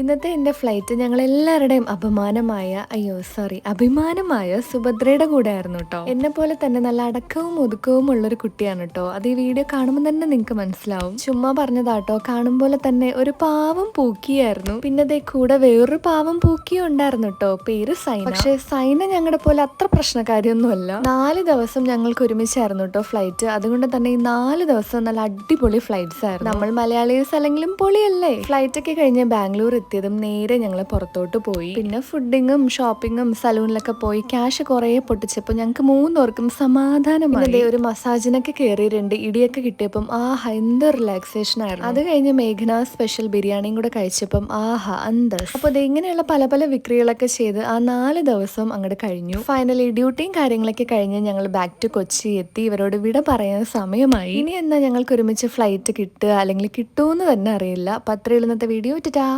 ഇന്നത്തെ എന്റെ ഫ്ലൈറ്റ് ഞങ്ങൾ എല്ലാവരുടെയും അപമാനമായ അയ്യോ സോറി അഭിമാനമായ സുഭദ്രയുടെ കൂടെ ആയിരുന്നു കേട്ടോ എന്നെ പോലെ തന്നെ നല്ല അടക്കവും ഒതുക്കവും ഉള്ളൊരു കുട്ടിയാണ് കേട്ടോ അത് ഈ വീഡിയോ കാണുമ്പോൾ തന്നെ നിങ്ങൾക്ക് മനസ്സിലാവും. ചുമ്മാ പറഞ്ഞതാട്ടോ കാണുമ്പോൾ തന്നെ ഒരു പാവം പൂക്കിയായിരുന്നു. പിന്നെ അതേ കൂടെ വേറൊരു പാവം പൂക്കിയും ഉണ്ടായിരുന്നു കേട്ടോ പേര് സൈന. പക്ഷെ സൈന ഞങ്ങളുടെ പോലെ അത്ര പ്രശ്നക്കാരിയൊന്നുമല്ല. നാല് ദിവസം ഞങ്ങൾക്ക് ഒരുമിച്ചായിരുന്നു കേട്ടോ ഫ്ലൈറ്റ് അതുകൊണ്ട് തന്നെ ഈ നാല് ദിവസം നല്ല അടിപൊളി ഫ്ലൈറ്റ്സ് ആയിരുന്നു. നമ്മൾ മലയാളീസ് അല്ലെങ്കിലും പൊളിയല്ലേ? ഫ്ലൈറ്റ് ഒക്കെ കഴിഞ്ഞ് ബാംഗ്ലൂർ എത്തിയതും നേരെ ഞങ്ങൾ പുറത്തോട്ട് പോയി. പിന്നെ ഫുഡിങ്ങും ഷോപ്പിങ്ങും സലൂണിലൊക്കെ പോയി. ക്യാഷ് കുറേ പൊട്ടിച്ചപ്പോൾ ഞങ്ങൾക്ക് മൂന്നോർക്കും സമാധാനമായി. അതേ ഒരു മസാജിനൊക്കെ കയറിയിട്ടുണ്ട് ഇടിയൊക്കെ കിട്ടിയപ്പം ആഹ എന്ത് റിലാക്സേഷൻ ആയിരുന്നു. അത് കഴിഞ്ഞ് മേഘന സ്പെഷ്യൽ ബിരിയാണിയും കൂടെ കഴിച്ചപ്പം ആഹ അന്ത അപ്പോൾ ഇത് ഇങ്ങനെയുള്ള പല പല വിക്രികളൊക്കെ ചെയ്ത് ആ നാല് ദിവസം അങ്ങോട്ട് കഴിഞ്ഞു. ഫൈനലി ഡ്യൂട്ടിയും കാര്യങ്ങളൊക്കെ കഴിഞ്ഞ് ഞങ്ങൾ ബാക്ക് ടു കൊച്ചി എത്തി. ഇവരോട് വിട പറയാൻ സമയമായി. ഇനി എന്നാ ഞങ്ങൾക്ക് ഒരുമിച്ച് ഫ്ലൈറ്റ് കിട്ടുക അല്ലെങ്കിൽ കിട്ടുമെന്ന് തന്നെ അറിയില്ല. അപ്പം അത്രയുള്ള ഇന്നത്തെ വീഡിയോ ഇട്ടിട്ടാ